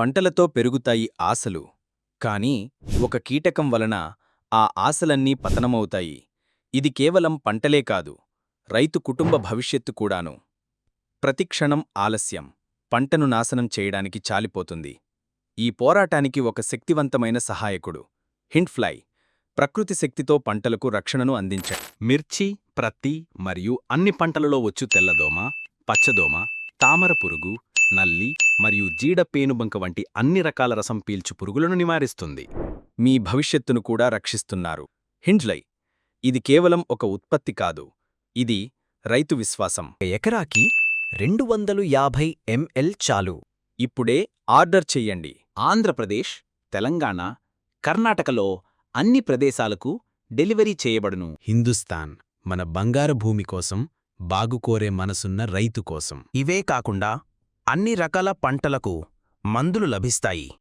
పంటలతో పెరుగుతాయి ఆశలు. కాని ఒక కీటకం వలన ఆ ఆశలన్నీ పతనమవుతాయి. ఇది కేవలం పంటలే కాదు రైతు కుటుంబ భవిష్యత్తు కూడాను. ప్రతిక్షణం ఆలస్యం పంటను నాశనం చేయడానికి చాలిపోతుంది. ఈ పోరాటానికి ఒక శక్తివంతమైన సహాయకుడు హింట్ఫ్లై ప్రకృతి శక్తితో పంటలకు రక్షణను అందించాడు మిర్చి ప్రత్తి మరియు అన్ని పంటలలో వచ్చు తెల్లదోమ పచ్చదోమ తామర పురుగు నల్లి మరియు జీడ పేనుబంక వంటి అన్ని రకాల రసం పీల్చు పురుగులను నివారిస్తుంది. మీ భవిష్యత్తును కూడా రక్షిస్తున్నారు. హిండ్లై ఇది కేవలం ఒక ఉత్పత్తి కాదు. ఇది రైతు విశ్వాసం. ఎకరాకి రెండు వందలు యాభై ఎంఎల్ చాలు. ఇప్పుడే ఆర్డర్ చెయ్యండి ఆంధ్రప్రదేశ్ తెలంగాణ కర్ణాటకలో అన్ని ప్రదేశాలకు డెలివరీ చేయబడును. హిందుస్థాన్ మన బంగారు భూమి కోసం బాగుకోరే మనసున్న రైతు కోసం. ఇవే కాకుండా అన్ని రకాల పంటలకు మందులు లభిస్తాయి.